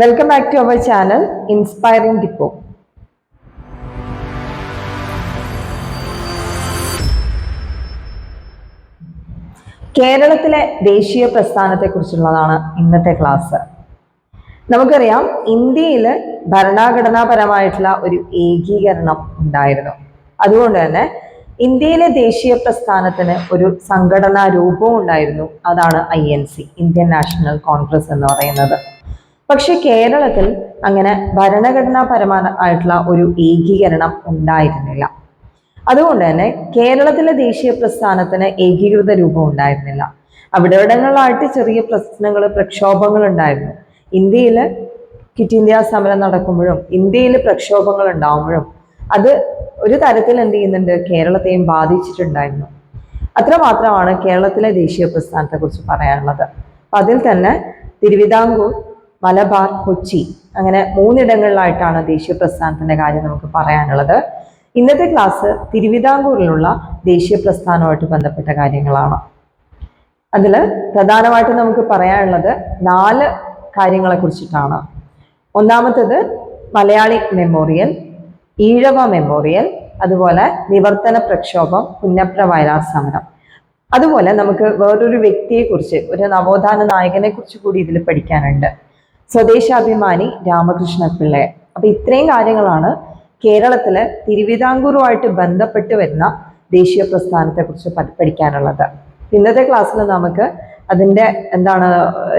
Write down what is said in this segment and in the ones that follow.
Welcome back to our channel inspiring depot കേരളത്തിലെ ദേശീയ പ്രസ്ഥാനത്തെക്കുറിച്ചുള്ളതാണ് ഇന്നത്തെ ക്ലാസ് നമുക്കറിയാം ഇന്ത്യയിൽ ഭരണഘടനാപരമായിട്ടുള്ള ഒരു ഏകീകരണം ഉണ്ടായിരുന്നു. അതുകൊണ്ട് തന്നെ ഇന്ത്യയിലെ ദേശീയ പ്രസ്ഥാനത്തിന് ഒരു സംഘടനാ രൂപവും ഉണ്ടായിരുന്നു. അതാണ് I N C Indian National Congress എന്ന് പറയുന്നത്. പക്ഷെ കേരളത്തിൽ അങ്ങനെ ഭരണഘടനാപരമായിട്ടുള്ള ഒരു ഏകീകരണം ഉണ്ടായിരുന്നില്ല. അതുകൊണ്ട് തന്നെ കേരളത്തിലെ ദേശീയ പ്രസ്ഥാനത്തിന് ഏകീകൃത രൂപം ഉണ്ടായിരുന്നില്ല. അവിടെവിടങ്ങളിലായിട്ട് ചെറിയ പ്രശ്നങ്ങൾ പ്രക്ഷോഭങ്ങൾ ഉണ്ടായിരുന്നു. ഇന്ത്യയിൽ ക്വിറ്റ് ഇന്ത്യ സമരം നടക്കുമ്പോഴും ഇന്ത്യയിൽ പ്രക്ഷോഭങ്ങൾ ഉണ്ടാകുമ്പോഴും അത് ഒരു തരത്തിൽ എന്ത് ചെയ്യുന്നുണ്ട്? കേരളത്തെയും ബാധിച്ചിട്ടുണ്ടായിരുന്നു. അത്രമാത്രമാണ് കേരളത്തിലെ ദേശീയ പ്രസ്ഥാനത്തെക്കുറിച്ച് പറയാനുള്ളത്. അതിൽ തന്നെ തിരുവിതാംകൂർ മലബാർ കൊച്ചി അങ്ങനെ മൂന്നിടങ്ങളിലായിട്ടാണ് ദേശീയ പ്രസ്ഥാനത്തിന്റെ കാര്യം നമുക്ക് പറയാനുള്ളത്. ഇന്നത്തെ ക്ലാസ് തിരുവിതാംകൂറിലുള്ള ദേശീയ പ്രസ്ഥാനവുമായിട്ട് ബന്ധപ്പെട്ട കാര്യങ്ങളാണ്. അതിൽ പ്രധാനമായിട്ടും നമുക്ക് പറയാനുള്ളത് നാല് കാര്യങ്ങളെ കുറിച്ചിട്ടാണ്. ഒന്നാമത്തേത് മലയാളി മെമ്മോറിയൽ ഈഴവ മെമ്മോറിയൽ അതുപോലെ നിവർത്തന പ്രക്ഷോഭം പുന്നപ്ര വയലാർ സമരം. അതുപോലെ നമുക്ക് വേറൊരു വ്യക്തിയെക്കുറിച്ച് ഒരു നവോത്ഥാന നായകനെ കുറിച്ച് കൂടി ഇതിൽ പഠിക്കാനുണ്ട്. സ്വദേശാഭിമാനി രാമകൃഷ്ണ പിള്ളയെ അപ്പൊ ഇത്രയും കാര്യങ്ങളാണ് കേരളത്തിലെ തിരുവിതാംകൂറുമായിട്ട് ബന്ധപ്പെട്ട് വരുന്ന ദേശീയ പ്രസ്ഥാനത്തെ കുറിച്ച് പഠിക്കാനുള്ളത്. ഇന്നത്തെ ക്ലാസ്സിൽ നമുക്ക് അതിന്റെ എന്താണ്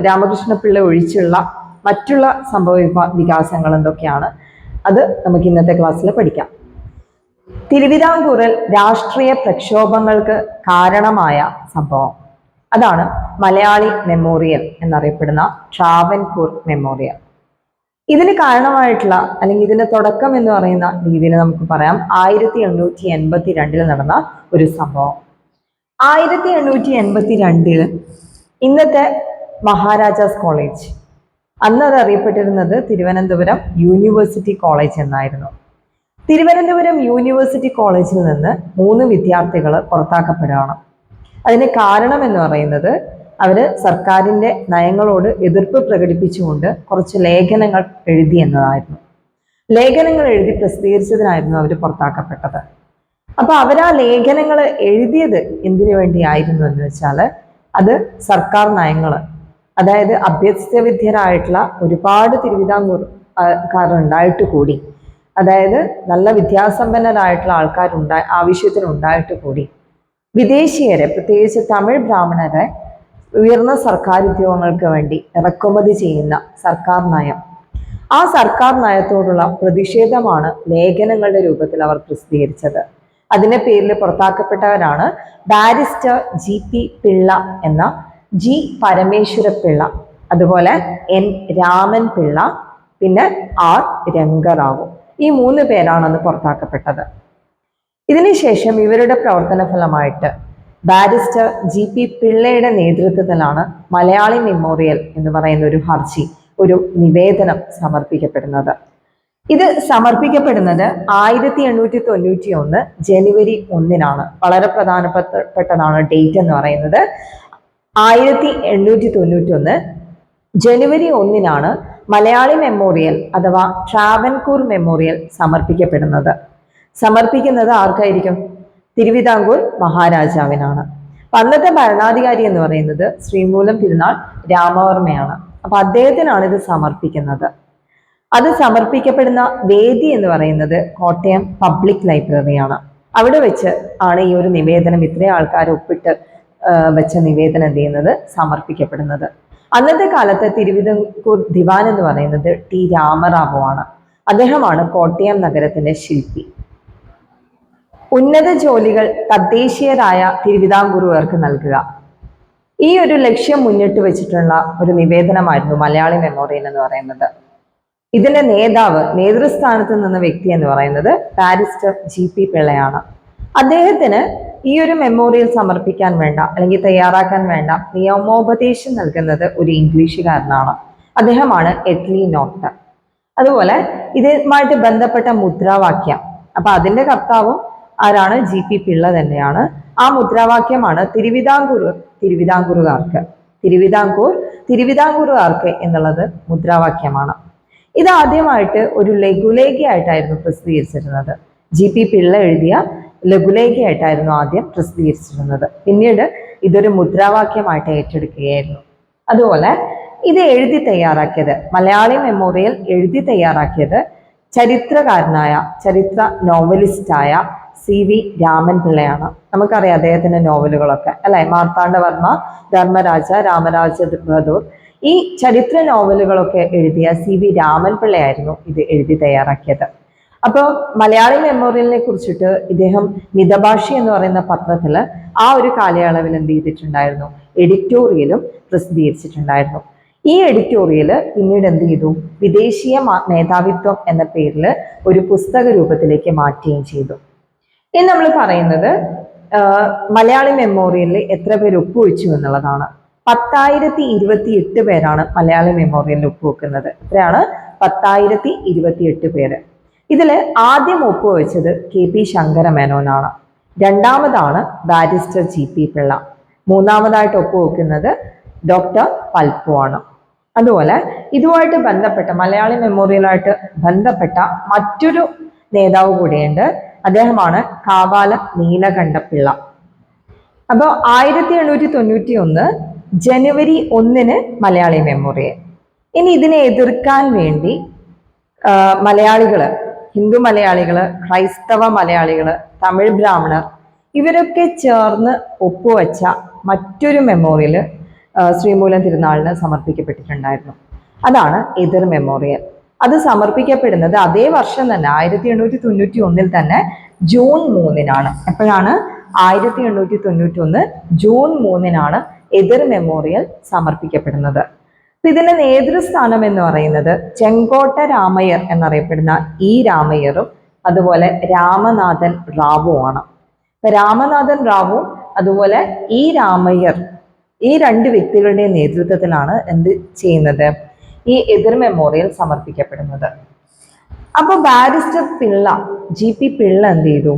രാമകൃഷ്ണ പിള്ള ഒഴിച്ചുള്ള മറ്റുള്ള സംഭവ വികാസങ്ങൾ എന്തൊക്കെയാണ് അത് നമുക്ക് ഇന്നത്തെ ക്ലാസ്സിൽ പഠിക്കാം. തിരുവിതാംകൂറിൽ രാഷ്ട്രീയ പ്രക്ഷോഭങ്ങൾക്ക് കാരണമായ സംഭവം. അതാണ് മലയാളി മെമ്മോറിയൽ എന്നറിയപ്പെടുന്ന ട്രാവൻകൂർ മെമ്മോറിയൽ. ഇതിന് കാരണമായിട്ടുള്ള അല്ലെങ്കിൽ ഇതിന്റെ തുടക്കം എന്ന് പറയുന്ന രീതിയിൽ നമുക്ക് പറയാം. ആയിരത്തി എണ്ണൂറ്റി എൺപത്തി രണ്ടിൽ നടന്ന ഒരു സംഭവം. ആയിരത്തി എണ്ണൂറ്റി എൺപത്തി രണ്ടിൽ ഇന്നത്തെ മഹാരാജാസ് കോളേജ്. അന്ന് അത് അറിയപ്പെട്ടിരുന്നത് തിരുവനന്തപുരം യൂണിവേഴ്സിറ്റി കോളേജ് എന്നായിരുന്നു. തിരുവനന്തപുരം യൂണിവേഴ്സിറ്റി കോളേജിൽ നിന്ന് മൂന്ന് വിദ്യാർത്ഥികൾ പുറത്താക്കപ്പെടുകയാണ്. അതിന് കാരണം എന്ന് പറയുന്നത് അവർ സർക്കാരിന്റെ നയങ്ങളോട് എതിർപ്പ് പ്രകടിപ്പിച്ചുകൊണ്ട് കുറച്ച് ലേഖനങ്ങൾ എഴുതി എന്നതായിരുന്നു. ലേഖനങ്ങൾ എഴുതി പ്രസിദ്ധീകരിച്ചതിനായിരുന്നു അവർ പുറത്താക്കപ്പെട്ടത്. അപ്പൊ അവർ ആ ലേഖനങ്ങൾ എഴുതിയത് എന്തിനു വേണ്ടിയായിരുന്നു എന്ന് വെച്ചാൽ അത് സർക്കാർ നയങ്ങൾ അതായത് അഭ്യസ്തവിദ്യരായിട്ടുള്ള ഒരുപാട് തിരുവിതാംകൂർ കാരുണ്ടായിട്ട് കൂടി. അതായത് നല്ല വിദ്യാസമ്പന്നരായിട്ടുള്ള ആൾക്കാരുണ്ടായി ആവശ്യത്തിനുണ്ടായിട്ട് കൂടി. വിദേശീയരെ പ്രത്യേകിച്ച് തമിഴ് ബ്രാഹ്മണരെ ഉയർന്ന സർക്കാർ ഉദ്യോഗങ്ങൾക്ക് വേണ്ടി ഇറക്കുമതി ചെയ്യുന്ന സർക്കാർ നയം. ആ സർക്കാർ നയത്തോടുള്ള പ്രതിഷേധമാണ് ലേഖനങ്ങളുടെ രൂപത്തിൽ അവർ പ്രസിദ്ധീകരിച്ചത്. അതിന്റെ പേരിൽ പുറത്താക്കപ്പെട്ടവരാണ് ബാരിസ്റ്റർ ജി പി പിള്ള എന്ന ജി പരമേശ്വര പിള്ള അതുപോലെ എൻ രാമൻ പിള്ള പിന്നെ ആർ രംഗറാവു. ഈ മൂന്ന് പേരാണ് അന്ന് പുറത്താക്കപ്പെട്ടത്. ഇതിനുശേഷം ഇവരുടെ പ്രവർത്തന ഫലമായിട്ട് ബാരിസ്റ്റർ ജി പി പിള്ളയുടെ നേതൃത്വത്തിലാണ് മലയാളി മെമ്മോറിയൽ എന്ന് പറയുന്ന ഒരു ഹർജി ഒരു നിവേദനം സമർപ്പിക്കപ്പെടുന്നത്. ഇത് സമർപ്പിക്കപ്പെടുന്നത് ആയിരത്തി എണ്ണൂറ്റി തൊണ്ണൂറ്റി ഒന്ന് ജനുവരി ഒന്നിനാണ്. വളരെ പ്രധാനപ്പെട്ടതാണ് ഡേറ്റ് എന്ന് പറയുന്നത്. ആയിരത്തി എണ്ണൂറ്റി തൊണ്ണൂറ്റി ഒന്ന് ജനുവരി ഒന്നിനാണ് മലയാളി മെമ്മോറിയൽ അഥവാ ട്രാവൻകൂർ മെമ്മോറിയൽ സമർപ്പിക്കപ്പെടുന്നത്. സമർപ്പിക്കുന്നത് ആർക്കായിരിക്കും? തിരുവിതാംകൂർ മഹാരാജാവിനാണ്. അന്നത്തെ ഭരണാധികാരി എന്ന് പറയുന്നത് ശ്രീമൂലം തിരുനാൾ രാമവർമ്മയാണ്. അപ്പൊ അദ്ദേഹത്തിനാണ് ഇത് സമർപ്പിക്കുന്നത്. അത് സമർപ്പിക്കപ്പെടുന്ന വേദി എന്ന് പറയുന്നത് കോട്ടയം പബ്ലിക് ലൈബ്രറിയാണ്. അവിടെ വെച്ച് ആണ് ഈ ഒരു നിവേദനം ഇത്രയും ആൾക്കാർ ഒപ്പിട്ട് വെച്ച നിവേദനം എന്ത് ചെയ്യുന്നത്? സമർപ്പിക്കപ്പെടുന്നത്. അന്നത്തെ കാലത്ത് തിരുവിതാംകൂർ ദിവാൻ എന്ന് പറയുന്നത് ടി രാമറാവു ആണ് അദ്ദേഹമാണ് കോട്ടയം നഗരത്തിന്റെ ശില്പി. ഉന്നത ജോലികൾ തദ്ദേശീയരായ തിരുവിതാംകൂറുകാർക്ക് നൽകുക. ഈ ഒരു ലക്ഷ്യം മുന്നിട്ട് വെച്ചിട്ടുള്ള ഒരു നിവേദനമായിരുന്നു മലയാളി മെമ്മോറിയൽ എന്ന് പറയുന്നത്. ഇതിന്റെ നേതാവ് നേതൃസ്ഥാനത്ത് നിന്ന വ്യക്തി എന്ന് പറയുന്നത് ബാരിസ്റ്റർ ജി പി പിള്ളയാണ്. അദ്ദേഹത്തിന് ഈ ഒരു മെമ്മോറിയൽ സമർപ്പിക്കാൻ വേണ്ട അല്ലെങ്കിൽ തയ്യാറാക്കാൻ വേണ്ട നിയമോപദേശം നൽകുന്നത് ഒരു ഇംഗ്ലീഷുകാരനാണ്. അദ്ദേഹമാണ് എറ്റ്ലി നോട്ട്. അതുപോലെ ഇതുമായിട്ട് ബന്ധപ്പെട്ട മുദ്രാവാക്യം. അപ്പൊ അതിന്റെ കർത്താവും ആരാണ്? ജി പി പിള്ള തന്നെയാണ്. ആ മുദ്രാവാക്യമാണ് തിരുവിതാംകൂർ തിരുവിതാംകൂറുകാർക്ക്. തിരുവിതാംകൂർ തിരുവിതാംകൂറുകാർക്ക് എന്നുള്ളത് മുദ്രാവാക്യമാണ്. ഇത് ആദ്യമായിട്ട് ഒരു ലഘുലേഖയായിട്ടായിരുന്നു പ്രസിദ്ധീകരിച്ചിരുന്നത്. ജി പി പിള്ള എഴുതിയ ലഘുലേഖയായിട്ടായിരുന്നു ആദ്യം പ്രസിദ്ധീകരിച്ചിരുന്നത്. പിന്നീട് ഇതൊരു മുദ്രാവാക്യമായിട്ട് ഏറ്റെടുക്കുകയായിരുന്നു. അതുപോലെ ഇത് എഴുതി തയ്യാറാക്കിയത് മലയാളി മെമ്മോറിയൽ എഴുതി തയ്യാറാക്കിയത് ചരിത്രകാരനായ ചരിത്ര നോവലിസ്റ്റായ സി വി രാമൻ പിള്ളയാണ്. നമുക്കറിയാം അദ്ദേഹത്തിന്റെ നോവലുകളൊക്കെ അല്ലെ? മാർത്താണ്ഡവർമ്മ ധർമ്മരാജ രാമരാജ ബഹദൂർ. ഈ ചരിത്ര നോവലുകളൊക്കെ എഴുതിയ സി വി രാമൻ പിള്ളയായിരുന്നു ഇത് എഴുതി തയ്യാറാക്കിയത്. അപ്പോൾ മലയാളി മെമ്മോറിയലിനെ കുറിച്ചിട്ട് ഇദ്ദേഹം മിതഭാഷി എന്ന് പറയുന്ന പത്രത്തിൽ ആ ഒരു കാലയളവിൽ എന്ത് ചെയ്തിട്ടുണ്ടായിരുന്നു? എഡിറ്റോറിയലും പ്രസിദ്ധീകരിച്ചിട്ടുണ്ടായിരുന്നു. ഈ എഡിറ്റോറിയൽ പിന്നീട് എന്ത് ചെയ്തു? വിദേശീയ മേധാവിത്വം എന്ന പേരിൽ ഒരു പുസ്തക രൂപത്തിലേക്ക് മാറ്റുകയും ചെയ്തു. ഇനി നമ്മൾ പറയുന്നത് മലയാളി മെമ്മോറിയലിൽ എത്ര പേര് ഒപ്പുവെച്ചു എന്നുള്ളതാണ്. പത്തായിരത്തി ഇരുപത്തി എട്ട് പേരാണ് മലയാളി മെമ്മോറിയലിൽ ഒപ്പുവെക്കുന്നത്. എത്രയാണ്? പത്തായിരത്തി ഇരുപത്തി എട്ട് പേര്. ഇതിൽ ആദ്യം ഒപ്പുവെച്ചത് കെ പി ശങ്കരമേനോനാണ്. രണ്ടാമതാണ് ബാരിസ്റ്റർ ജി പി പിള്ള. മൂന്നാമതായിട്ട് ഒപ്പുവെക്കുന്നത് ഡോക്ടർ പൽപ്പു ആണ്. അതുപോലെ ഇതുമായിട്ട് ബന്ധപ്പെട്ട മലയാളി മെമ്മോറിയലായിട്ട് ബന്ധപ്പെട്ട മറ്റൊരു നേതാവ് കൂടിയുണ്ട് അദ്ദേഹമാണ് കാവാല നീലകണ്ഠപിള്ള അപ്പോൾ ആയിരത്തി എണ്ണൂറ്റി തൊണ്ണൂറ്റി ഒന്ന് ജനുവരി ഒന്നിന് മലയാളി മെമ്മോറിയൽ. ഇനി ഇതിനെ എതിർക്കാൻ വേണ്ടി മലയാളികൾ ഹിന്ദു മലയാളികൾ ക്രൈസ്തവ മലയാളികൾ തമിഴ് ബ്രാഹ്മണർ ഇവരൊക്കെ ചേർന്ന് ഒപ്പുവെച്ച മറ്റൊരു മെമ്മോറിയൽ ശ്രീമൂലം തിരുനാളിന് സമർപ്പിക്കപ്പെട്ടിട്ടുണ്ടായിരുന്നു. അതാണ് എതിർ മെമ്മോറിയൽ. അത് സമർപ്പിക്കപ്പെടുന്നത് അതേ വർഷം തന്നെ ആയിരത്തി എണ്ണൂറ്റി തൊണ്ണൂറ്റി ഒന്നിൽ തന്നെ ജൂൺ മൂന്നിനാണ്. എപ്പോഴാണ്? ആയിരത്തി എണ്ണൂറ്റി തൊണ്ണൂറ്റി ഒന്ന് ജൂൺ മൂന്നിനാണ് എതിർ മെമ്മോറിയൽ സമർപ്പിക്കപ്പെടുന്നത്. അപ്പൊ ഇതിന്റെ നേതൃസ്ഥാനം എന്ന് പറയുന്നത് ചെങ്കോട്ട രാമയ്യർ എന്നറിയപ്പെടുന്ന ഇ രാമയ്യറും അതുപോലെ രാമനാഥൻ റാവുമാണ്. ആണ് രാമനാഥൻ റാവു അതുപോലെ ഇ രാമയ്യർ ഈ രണ്ട് വ്യക്തികളുടെ നേതൃത്വത്തിലാണ് എന്ത് ചെയ്യുന്നത്? ഈ എതിർ മെമ്മോറിയൽ സമർപ്പിക്കപ്പെടുന്നത്. അപ്പൊ barrister Pillai G P Pillai എന്ത് ചെയ്തു?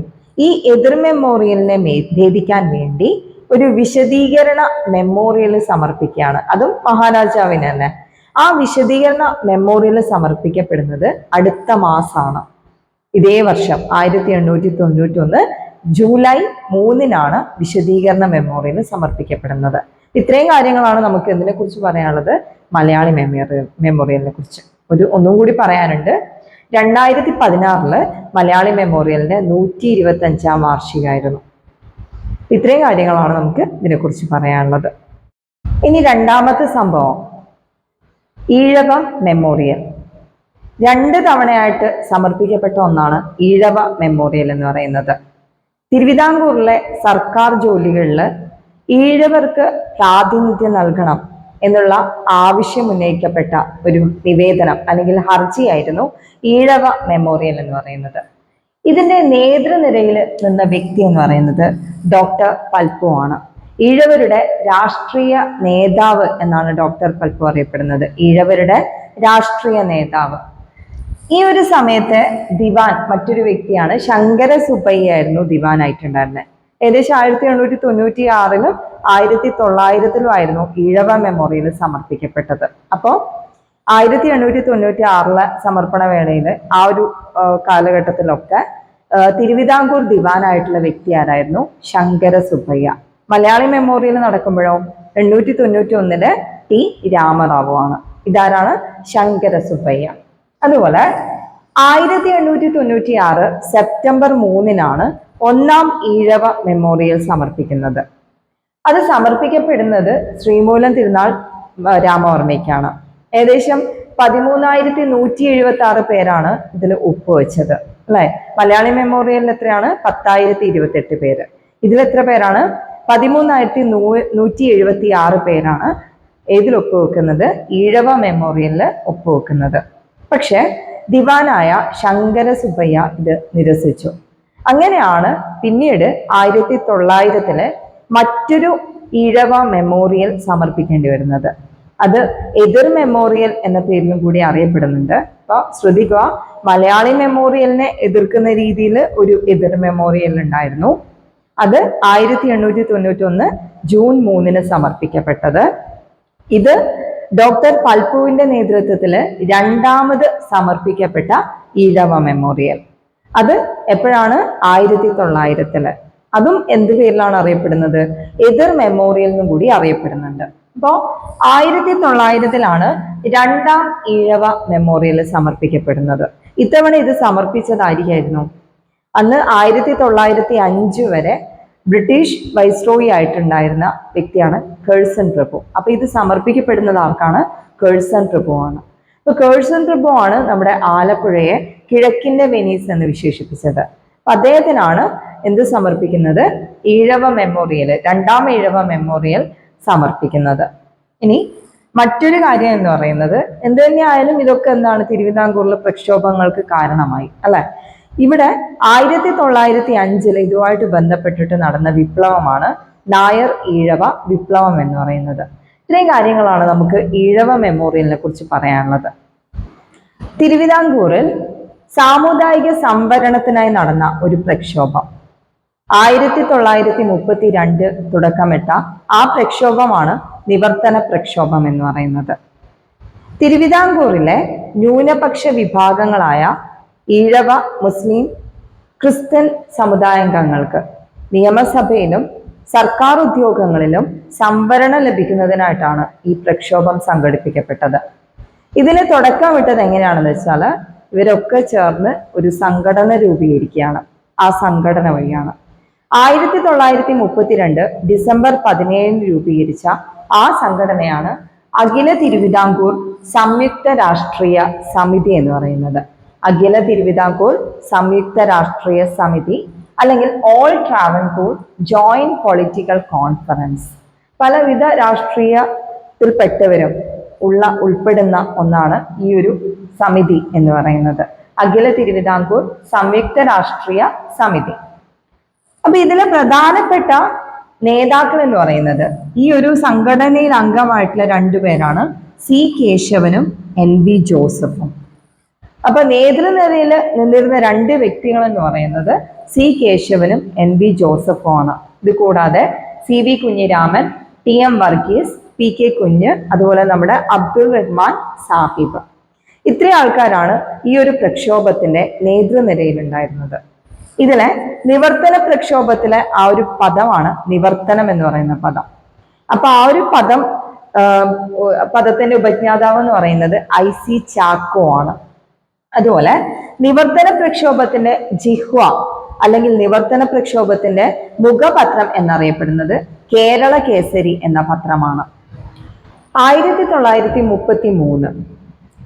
ഈ എതിർ മെമ്മോറിയലിനെ ഭേദിക്കാൻ വേണ്ടി ഒരു വിശദീകരണ മെമ്മോറിയൽ സമർപ്പിക്കുകയാണ്. അതും മഹാരാജാവിന് തന്നെ. ആ വിശദീകരണ മെമ്മോറിയൽ സമർപ്പിക്കപ്പെടുന്നത് അടുത്ത മാസമാണ് ഇതേ വർഷം ആയിരത്തി എണ്ണൂറ്റി തൊണ്ണൂറ്റി ഒന്ന് ജൂലൈ മൂന്നിനാണ് വിശദീകരണ മെമ്മോറിയൽ സമർപ്പിക്കപ്പെടുന്നത്. ഇത്രയും കാര്യങ്ങളാണ് നമുക്ക് എന്തിനെ കുറിച്ച് പറയാനുള്ളത്. മലയാളി മെമ്മോറിയൽ മെമ്മോറിയലിനെ കുറിച്ച്. ഒരു ഒന്നും കൂടി പറയാനുണ്ട്. രണ്ടായിരത്തി പതിനാറിൽ മലയാളി മെമ്മോറിയലിന്റെ നൂറ്റി ഇരുപത്തി അഞ്ചാം വാർഷികമായിരുന്നു ഇത്രയും കാര്യങ്ങളാണ് നമുക്ക് ഇതിനെക്കുറിച്ച് പറയാനുള്ളത്. ഇനി രണ്ടാമത്തെ സംഭവം. ഈഴവ മെമ്മോറിയൽ രണ്ട് തവണയായിട്ട് സമർപ്പിക്കപ്പെട്ട ഒന്നാണ് ഈഴവ മെമ്മോറിയൽ എന്ന് പറയുന്നത്. തിരുവിതാംകൂറിലെ സർക്കാർ ജോലികളിൽ ഈഴവർക്ക് പ്രാതിനിധ്യം നൽകണം. എന്നുള്ള ആവശ്യം ഉന്നയിക്കപ്പെട്ട ഒരു നിവേദനം അല്ലെങ്കിൽ ഹർജിയായിരുന്നു ഈഴവ മെമ്മോറിയൽ എന്ന് പറയുന്നത്. ഇതിന്റെ നേതൃനിരയിൽ നിന്ന വ്യക്തി എന്ന് പറയുന്നത് ഡോക്ടർ പൽപ്പു ആണ്. ഈഴവരുടെ രാഷ്ട്രീയ നേതാവ് എന്നാണ് ഡോക്ടർ പൽപ്പു അറിയപ്പെടുന്നത്. ഈഴവരുടെ രാഷ്ട്രീയ നേതാവ്. ഈ ഒരു സമയത്ത് ദിവാൻ മറ്റൊരു വ്യക്തിയാണ്. ശങ്കര സുബയ്യ ആയിരുന്നു ദിവാൻ ആയിട്ടുണ്ടായിരുന്നത് ഏകദേശം ആയിരത്തി എണ്ണൂറ്റി തൊണ്ണൂറ്റി ആറിലും ആയിരത്തി തൊള്ളായിരത്തിലും ആയിരുന്നു ഈഴവ മെമ്മോറിയൽ സമർപ്പിക്കപ്പെട്ടത്. അപ്പോൾ ആയിരത്തി എണ്ണൂറ്റി തൊണ്ണൂറ്റി ആറിലെ സമർപ്പണ വേളയിൽ ആ ഒരു കാലഘട്ടത്തിലൊക്കെ തിരുവിതാംകൂർ ദിവാൻ ആയിട്ടുള്ള വ്യക്തി ആരായിരുന്നു? ശങ്കര സുബ്ബയ്യ മലയാളി മെമ്മോറിയൽ നടക്കുമ്പോഴോ എണ്ണൂറ്റി തൊണ്ണൂറ്റി ഒന്നിൽ ടി രാമറാവു ആണ്. ഇതാരാണ്? ശങ്കര സുബ്ബയ്യ അതുപോലെ ആയിരത്തി എണ്ണൂറ്റി തൊണ്ണൂറ്റി ആറ് സെപ്റ്റംബർ മൂന്നിനാണ് ഒന്നാം ഈഴവ മെമ്മോറിയൽ സമർപ്പിക്കുന്നത്. അത് സമർപ്പിക്കപ്പെടുന്നത് ശ്രീമൂലം തിരുനാൾ രാമവർമ്മയ്ക്കാണ്. ഏകദേശം പതിമൂന്നായിരത്തി നൂറ്റി എഴുപത്തി ആറ് പേരാണ് ഇതിൽ ഒപ്പുവെച്ചത്. അല്ലെ? മലയാളി മെമ്മോറിയലിൽ എത്രയാണ്? പത്തായിരത്തി ഇരുപത്തി എട്ട് പേര്. ഇതിൽ എത്ര പേരാണ്? പതിമൂന്നായിരത്തി നൂ നൂറ്റി എഴുപത്തി ആറ് പേരാണ് ഏതിൽ ഒപ്പുവെക്കുന്നത് ഈഴവ മെമ്മോറിയലിൽ ഒപ്പുവെക്കുന്നത്. പക്ഷേ ദിവാനായ ശങ്കര സുബ്ബയ്യ ഇത് നിരസിച്ചു. അങ്ങനെയാണ് പിന്നീട് ആയിരത്തി തൊള്ളായിരത്തിൽ മറ്റൊരു ഈഴവ മെമ്മോറിയൽ സമർപ്പിക്കേണ്ടി വരുന്നത്. അത് എതിർ മെമ്മോറിയൽ എന്ന പേരിലും കൂടി അറിയപ്പെടുന്നുണ്ട്. അപ്പോൾ ശ്രദ്ധിക്കുക മലയാളി മെമ്മോറിയലിനെ എതിർക്കുന്ന രീതിയിൽ ഒരു എതിർ മെമ്മോറിയൽ ഉണ്ടായിരുന്നു. അത് ആയിരത്തി എണ്ണൂറ്റി തൊണ്ണൂറ്റി ഒന്ന് ജൂൺ മൂന്നിന് സമർപ്പിക്കപ്പെട്ടത്. ഇത് ഡോക്ടർ പൽപുവിന്റെ നേതൃത്വത്തിൽ രണ്ടാമത് സമർപ്പിക്കപ്പെട്ട ഈഴവ മെമ്മോറിയൽ. അത് എപ്പോഴാണ്? ആയിരത്തി തൊള്ളായിരത്തിൽ അതും എന്ത് പേരിലാണ് അറിയപ്പെടുന്നത്? എതിർ മെമ്മോറിയൽ എന്നും കൂടി അറിയപ്പെടുന്നുണ്ട്. അപ്പോ ആയിരത്തി തൊള്ളായിരത്തിലാണ് രണ്ടാം ഈഴവ മെമ്മോറിയൽ സമർപ്പിക്കപ്പെടുന്നത്. ഇത്തവണ ഇത് സമർപ്പിച്ചതായിരിക്കായിരുന്നു. അന്ന് ആയിരത്തി തൊള്ളായിരത്തി അഞ്ച് വരെ ബ്രിട്ടീഷ് വൈസ്രോയി ആയിട്ടുണ്ടായിരുന്ന വ്യക്തിയാണ് കേഴ്സൺ പ്രഭു. അപ്പൊ ഇത് സമർപ്പിക്കപ്പെടുന്നത് ആർക്കാണ്? കേഴ്സൺ പ്രഭു ആണ് അപ്പൊ കേഴ്സൺ പ്രഭു ആണ് നമ്മുടെ ആലപ്പുഴയെ കിഴക്കിന്റെ വെനീസ് എന്ന് വിശേഷിപ്പിച്ചത്. അപ്പൊ അദ്ദേഹത്തിനാണ് എന്ത് സമർപ്പിക്കുന്നത്? ഈഴവ മെമ്മോറിയൽ രണ്ടാം ഈഴവ മെമ്മോറിയൽ സമർപ്പിക്കുന്നത്. ഇനി മറ്റൊരു കാര്യം എന്ന് പറയുന്നത് എന്ത് തന്നെയായാലും ഇതൊക്കെ എന്താണ് തിരുവിതാംകൂറിലെ പ്രക്ഷോഭങ്ങൾക്ക് കാരണമായി അല്ലെ? ഇവിടെ ആയിരത്തി തൊള്ളായിരത്തി അഞ്ചിൽ ഇതുമായിട്ട് ബന്ധപ്പെട്ടിട്ട് നടന്ന വിപ്ലവമാണ് നായർ ഈഴവ വിപ്ലവം എന്ന് പറയുന്നത്. ഇത്രയും കാര്യങ്ങളാണ് നമുക്ക് ഈഴവ മെമ്മോറിയലിനെ കുറിച്ച് പറയാനുള്ളത്. തിരുവിതാംകൂറിൽ സാമുദായിക സംവരണത്തിനായി നടന്ന ഒരു പ്രക്ഷോഭം. ആയിരത്തി തൊള്ളായിരത്തി മുപ്പത്തി രണ്ട് തുടക്കമിട്ട ആ പ്രക്ഷോഭമാണ് നിവർത്തന പ്രക്ഷോഭം എന്ന് പറയുന്നത്. തിരുവിതാംകൂറിലെ ന്യൂനപക്ഷ വിഭാഗങ്ങളായ ഈഴവ മുസ്ലിം ക്രിസ്ത്യൻ സമുദായാംഗങ്ങൾക്ക് നിയമസഭയിലും സർക്കാർ ഉദ്യോഗങ്ങളിലും സംവരണം ലഭിക്കുന്നതിനായിട്ടാണ് ഈ പ്രക്ഷോഭം സംഘടിപ്പിക്കപ്പെട്ടത്. ഇതിന് തുടക്കമിട്ടത് എങ്ങനെയാണെന്ന് വെച്ചാൽ ഇവരൊക്കെ ചേർന്ന് ഒരു സംഘടന രൂപീകരിക്കുകയാണ്. ആ സംഘടന വഴിയാണ്. ആയിരത്തി തൊള്ളായിരത്തി മുപ്പത്തിരണ്ട് ഡിസംബർ പതിനേഴിന് രൂപീകരിച്ച ആ സംഘടനയാണ് അഖില തിരുവിതാംകൂർ സംയുക്ത രാഷ്ട്രീയ സമിതി എന്ന് പറയുന്നത്. അഖില തിരുവിതാംകൂർ സംയുക്ത രാഷ്ട്രീയ സമിതി അല്ലെങ്കിൽ all Travancore joint political conference പലവിധ രാഷ്ട്രീയത്തിൽപ്പെട്ടവരും ഉള്ള ഉൾപ്പെടുന്ന ഒന്നാണ് ഈ ഒരു സമിതി എന്ന് പറയുന്നത്. അഖില തിരുവിതാംകൂർ സംയുക്ത രാഷ്ട്രീയ സമിതി. അപ്പൊ ഇതിലെ പ്രധാനപ്പെട്ട നേതാക്കൾ എന്ന് പറയുന്നത് ഈ ഒരു സംഘടനയിൽ അംഗമായിട്ടുള്ള രണ്ടുപേരാണ് സി കേശവനും എൻ വി ജോസഫും. അപ്പൊ നേതൃനിരയിൽ നിന്നിരുന്ന രണ്ട് വ്യക്തികൾ എന്ന് പറയുന്നത് സി കേശവനും എൻ വി ജോസഫുമാണ്. ഇത് കൂടാതെ C V Kunhiraman T M Varghese P K Kunju അതുപോലെ നമ്മുടെ അബ്ദുൾ റഹ്മാൻ സാഹിബ്. ഇത്രയും ആൾക്കാരാണ് ഈ ഒരു പ്രക്ഷോഭത്തിന്റെ നേതൃനിരയിൽ ഉണ്ടായിരുന്നത് ഇതിലെ നിവർത്തന പ്രക്ഷോഭത്തിലെ ആ ഒരു പദമാണ് നിവർത്തനം എന്ന് പറയുന്ന പദം. അപ്പൊ ആ ഒരു പദം പദത്തിന്റെ ഉപജ്ഞാതാവ് എന്ന് പറയുന്നത് ഐ സി ചാക്കോ ആണ്. അതുപോലെ നിവർത്തന പ്രക്ഷോഭത്തിന്റെ ജിഹ്വ അല്ലെങ്കിൽ നിവർത്തന പ്രക്ഷോഭത്തിന്റെ മുഖപത്രം എന്നറിയപ്പെടുന്നത് കേരള കേസരി എന്ന പത്രമാണ്. ആയിരത്തി തൊള്ളായിരത്തി മുപ്പത്തി മൂന്ന്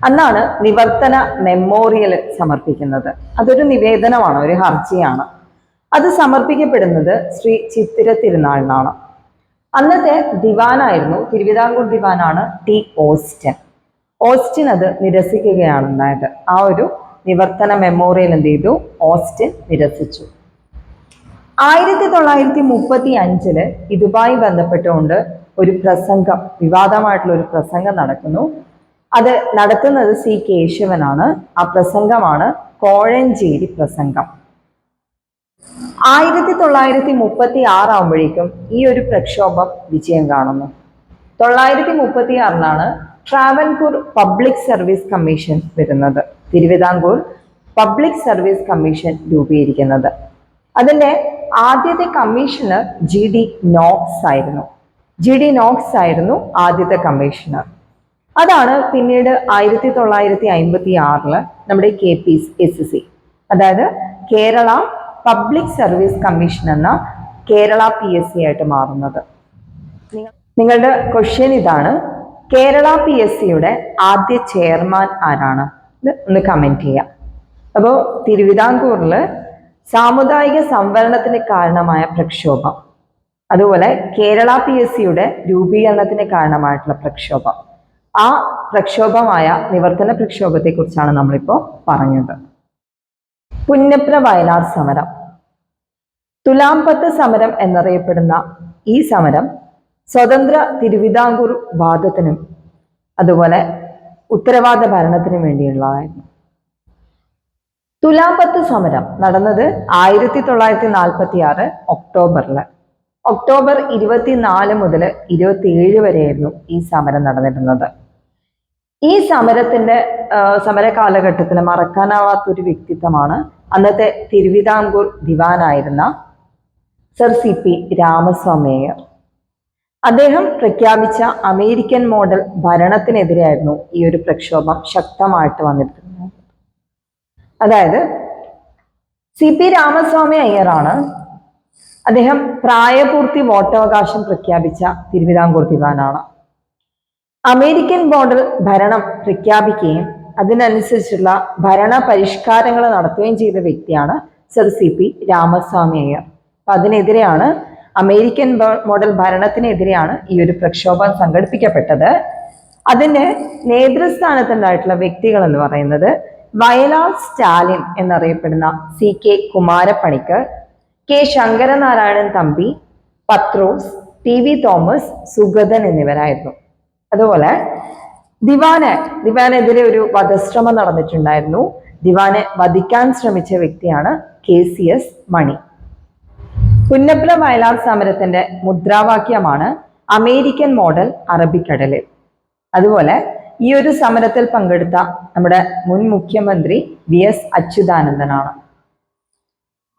അന്നാണ് നിവർത്തന മെമ്മോറിയൽ സമർപ്പിക്കുന്നത്. അതൊരു നിവേദനമാണ് ഒരു ഹർജിയാണ്. അത് സമർപ്പിക്കപ്പെടുന്നത് ശ്രീ ചിത്തിര തിരുനാളിനാണ്. അന്നത്തെ ദിവാനായിരുന്നു തിരുവിതാംകൂർ ദിവാനാണ് ടി ഓസ്റ്റൻ. ഓസ്റ്റിൻ അത് നിരസിക്കുകയാണ് ഉണ്ടായത് ആ ഒരു നിവർത്തന മെമ്മോറിയൽ എന്ത് ചെയ്തു? ഓസ്റ്റിൻ നിരസിച്ചു ആയിരത്തി തൊള്ളായിരത്തി മുപ്പത്തി അഞ്ചിൽ ഇതുമായി ബന്ധപ്പെട്ടുകൊണ്ട് ഒരു പ്രസംഗം വിവാദമായിട്ടുള്ള ഒരു പ്രസംഗം നടക്കുന്നു. അത് നടത്തുന്നത് സി കേശവനാണ്. ആ പ്രസംഗമാണ് കോഴഞ്ചേരി പ്രസംഗം. ആയിരത്തി തൊള്ളായിരത്തി മുപ്പത്തി ആറാകുമ്പോഴേക്കും ഈ ഒരു പ്രക്ഷോഭം വിജയം കാണുന്നു. തൊള്ളായിരത്തി മുപ്പത്തി ആറിലാണ് ട്രാവൻകൂർ പബ്ലിക് സർവീസ് കമ്മീഷൻ വരുന്നത്. തിരുവിതാംകൂർ പബ്ലിക് സർവീസ് കമ്മീഷൻ രൂപീകരിക്കുന്നത്. അതിന്റെ ആദ്യത്തെ കമ്മീഷണർ ജി ഡി നോക്സ് ആയിരുന്നു. ജി ഡി നോക്സ് ആയിരുന്നു ആദ്യത്തെ കമ്മീഷണർ. അതാണ് പിന്നീട് ആയിരത്തി തൊള്ളായിരത്തി അമ്പത്തി ആറിൽ നമ്മുടെ കെ പി എസ് സി. അതായത് കേരള പബ്ലിക് സർവീസ് കമ്മീഷൻ എന്ന കേരള പി എസ് സി ആയിട്ട് മാറുന്നത്. നിങ്ങളുടെ ക്വസ്റ്റ്യൻ ഇതാണ്. കേരള പി എസ് സിയുടെ ആദ്യ ചെയർമാൻ ആരാണ്? ഒന്ന് കമന്റ് ചെയ്യാം. അപ്പോൾ തിരുവിതാംകൂറിൽ സാമുദായിക സംവരണത്തിന് കാരണമായ പ്രക്ഷോഭം. അതുപോലെ കേരള പി എസ് സിയുടെ രൂപീകരണത്തിന് കാരണമായിട്ടുള്ള പ്രക്ഷോഭം. ആ പ്രക്ഷോഭമായ നിവർത്തന പ്രക്ഷോഭത്തെക്കുറിച്ചാണ് നമ്മളിപ്പോൾ പറഞ്ഞത്. പുന്നപ്ര വയലാർ സമരം. തുലാംപത്ത് സമരം എന്നറിയപ്പെടുന്ന ഈ സമരം സ്വതന്ത്ര തിരുവിതാംകൂർ വാദത്തിനും അതുപോലെ ഉത്തരവാദ ഭരണത്തിനും വേണ്ടിയുള്ളതായിരുന്നു. തുലാപത്ത് സമരം നടന്നത് ആയിരത്തി തൊള്ളായിരത്തി നാൽപ്പത്തി ആറ് ഒക്ടോബറിൽ. ഒക്ടോബർ ഇരുപത്തിനാല് മുതൽ ഇരുപത്തി ഏഴ് വരെയായിരുന്നു ഈ സമരം നടന്നിരുന്നത്. ഈ സമരത്തിന്റെ സമര കാലഘട്ടത്തിൽ മറക്കാനാവാത്തൊരു വ്യക്തിത്വമാണ് അന്നത്തെ Thiruvithamkoor ദിവാനായിരുന്ന sir C P Ramaswami Iyer അദ്ദേഹം പ്രഖ്യാപിച്ച അമേരിക്കൻ മോഡൽ ഭരണത്തിനെതിരെയായിരുന്നു ഈ ഒരു പ്രക്ഷോഭം ശക്തമായിട്ട് വന്നിരുന്നത്. അതായത് സി പി രാമസ്വാമി അയ്യറാണ് അദ്ദേഹം പ്രായപൂർത്തി വോട്ടവകാശം പ്രഖ്യാപിച്ച തിരുവിതാംകൂർ ദിവാനാണ് അമേരിക്കൻ മോഡൽ ഭരണം പ്രഖ്യാപിക്കുകയും അതിനനുസരിച്ചുള്ള ഭരണ പരിഷ്കാരങ്ങൾ നടത്തുകയും ചെയ്ത വ്യക്തിയാണ് sir C P Ramaswami Iyer. അപ്പൊ അതിനെതിരെയാണ് അമേരിക്കൻ മോഡൽ ഭരണത്തിനെതിരെയാണ് ഈ ഒരു പ്രക്ഷോഭം സംഘടിപ്പിക്കപ്പെട്ടത്. അതിന്റെ നേതൃസ്ഥാനത്തുണ്ടായിട്ടുള്ള വ്യക്തികൾ എന്ന് പറയുന്നത് വയലാർ സ്റ്റാലിൻ എന്നറിയപ്പെടുന്ന C K Kumarappanicker K Sankaranarayanan Thampi Pathrose T V Thomas Sugathan എന്നിവരായിരുന്നു. അതുപോലെ ദിവാന് ദിവാനെതിരെ ഒരു വധശ്രമം നടന്നിട്ടുണ്ടായിരുന്നു. ദിവാനെ വധിക്കാൻ ശ്രമിച്ച വ്യക്തിയാണ് K C S Mani. Punnapra Vayalar സമരത്തിന്റെ മുദ്രാവാക്യമാണ് അമേരിക്കൻ മോഡൽ അറബിക്കടലിൽ അതുപോലെ ഈ ഒരു സമരത്തിൽ പങ്കെടുത്ത നമ്മുടെ മുൻ മുഖ്യമന്ത്രി വി എസ് അച്യുതാനന്ദനാണ്.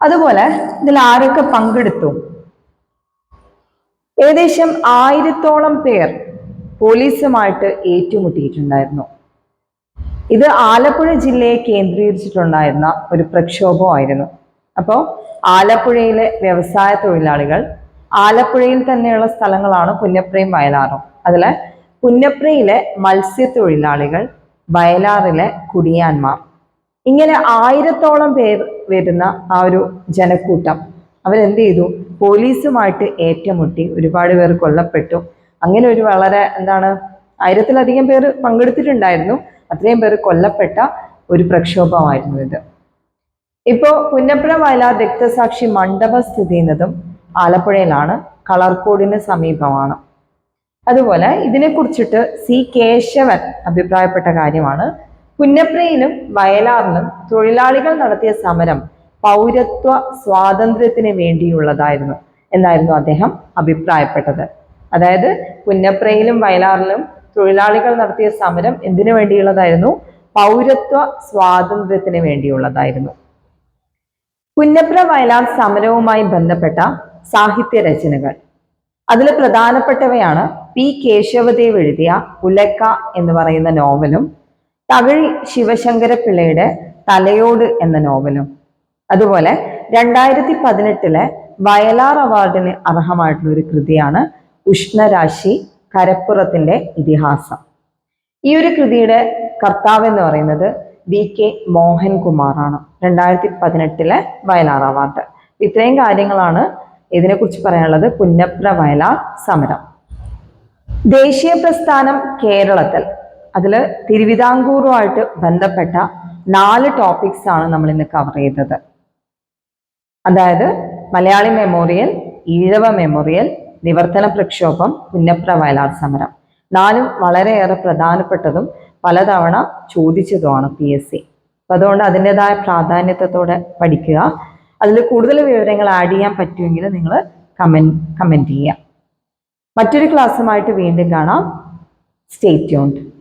അതുപോലെ ഇതിൽ ആരൊക്കെ പങ്കെടുത്തു? ഏകദേശം ആയിരത്തോളം പേർ പോലീസുമായിട്ട് ഏറ്റുമുട്ടിയിട്ടുണ്ടായിരുന്നു. ഇത് ആലപ്പുഴ ജില്ലയെ കേന്ദ്രീകരിച്ചിട്ടുണ്ടായിരുന്ന ഒരു പ്രക്ഷോഭമായിരുന്നു. അപ്പോൾ ആലപ്പുഴയിലെ വ്യവസായ തൊഴിലാളികൾ ആലപ്പുഴയിൽ തന്നെയുള്ള സ്ഥലങ്ങളാണ് പുന്നപ്രയും വയലാറും. അതിലെ പുന്നപ്രയിലെ മത്സ്യത്തൊഴിലാളികൾ വയലാറിലെ കുടിയാന്മാർ. ഇങ്ങനെ ആയിരത്തോളം പേർ വരുന്ന ആ ഒരു ജനക്കൂട്ടം അവരെന്ത് ചെയ്തു? പോലീസുമായിട്ട് ഏറ്റുമുട്ടി ഒരുപാട് പേർ കൊല്ലപ്പെട്ടു. അങ്ങനെ ഒരു വളരെ എന്താണ് ആയിരത്തിലധികം പേർ പങ്കെടുത്തിട്ടുണ്ടായിരുന്നു. അത്രയും പേർ കൊല്ലപ്പെട്ട ഒരു പ്രക്ഷോഭമായിരുന്നു ഇത്. ഇപ്പോ പുന്നപ്ര വയലാർ രക്തസാക്ഷി മണ്ഡപം സ്ഥിതി ചെയ്യുന്നതും ആലപ്പുഴയിലാണ്. കളർക്കോടിന് സമീപമാണ്. അതുപോലെ ഇതിനെക്കുറിച്ചിട്ട് സി കേശവൻ അഭിപ്രായപ്പെട്ട കാര്യമാണ്. പുന്നപ്രയിലും വയലാറിലും തൊഴിലാളികൾ നടത്തിയ സമരം പൗരത്വ സ്വാതന്ത്ര്യത്തിന് വേണ്ടിയുള്ളതായിരുന്നു എന്നായിരുന്നു അദ്ദേഹം അഭിപ്രായപ്പെട്ടത്. അതായത് പുന്നപ്രയിലും വയലാറിലും തൊഴിലാളികൾ നടത്തിയ സമരം എന്തിനു വേണ്ടിയുള്ളതായിരുന്നു? പൗരത്വ സ്വാതന്ത്ര്യത്തിന് വേണ്ടിയുള്ളതായിരുന്നു. പുന്നപ്ര വയലാർ സമരവുമായി ബന്ധപ്പെട്ട സാഹിത്യ രചനകൾ. അതിൽ പ്രധാനപ്പെട്ടവയാണ് പി കേശവദേവ് എഴുതിയ ഉലക്ക എന്ന് പറയുന്ന നോവലും തകഴി ശിവശങ്കര പിള്ളയുടെ തലയോട് എന്ന നോവലും. അതുപോലെ രണ്ടായിരത്തി പതിനെട്ടിലെ വയലാർ അവാർഡിന് അർഹമായിട്ടുള്ള ഒരു കൃതിയാണ് ഉഷ്ണരാശി കരപ്പുറത്തിന്റെ ഇതിഹാസം. ഈ ഒരു കൃതിയുടെ കർത്താവ് എന്ന് പറയുന്നത് വി കെ മോഹൻകുമാറാണ്. രണ്ടായിരത്തി പതിനെട്ടിലെ വയലാർ അവാർഡ് ഇത്രയും കാര്യങ്ങളാണ് ഇതിനെക്കുറിച്ച് പറയാനുള്ളത്. പുന്നപ്ര വയലാർ സമരം. ദേശീയ പ്രസ്ഥാനം കേരളത്തിൽ. അതിൽ തിരുവിതാംകൂറുമായിട്ട് ബന്ധപ്പെട്ട നാല് ടോപ്പിക്സ് ആണ് നമ്മൾ ഇന്ന് കവർ ചെയ്തത്. അതായത് മലയാളി മെമ്മോറിയൽ ഈഴവ മെമ്മോറിയൽ നിവർത്തന പ്രക്ഷോഭം പുന്നപ്ര വയലാർ സമരം. നാലും വളരെയേറെ പ്രധാനപ്പെട്ടതും പലതവണ ചോദിച്ചതുമാണ് പി എസ് സി അപ്പം അതുകൊണ്ട് അതിന്റെതായ പ്രാധാന്യത്തോടെ പഠിക്കുക. അതിൽ കൂടുതൽ വിവരങ്ങൾ ആഡ് ചെയ്യാൻ പറ്റുമെങ്കിൽ നിങ്ങൾ കമന്റ് കമന്റ് ചെയ്യുക. മറ്റൊരു ക്ലാസ്സുമായിട്ട് വീണ്ടും കാണാം. Stay tuned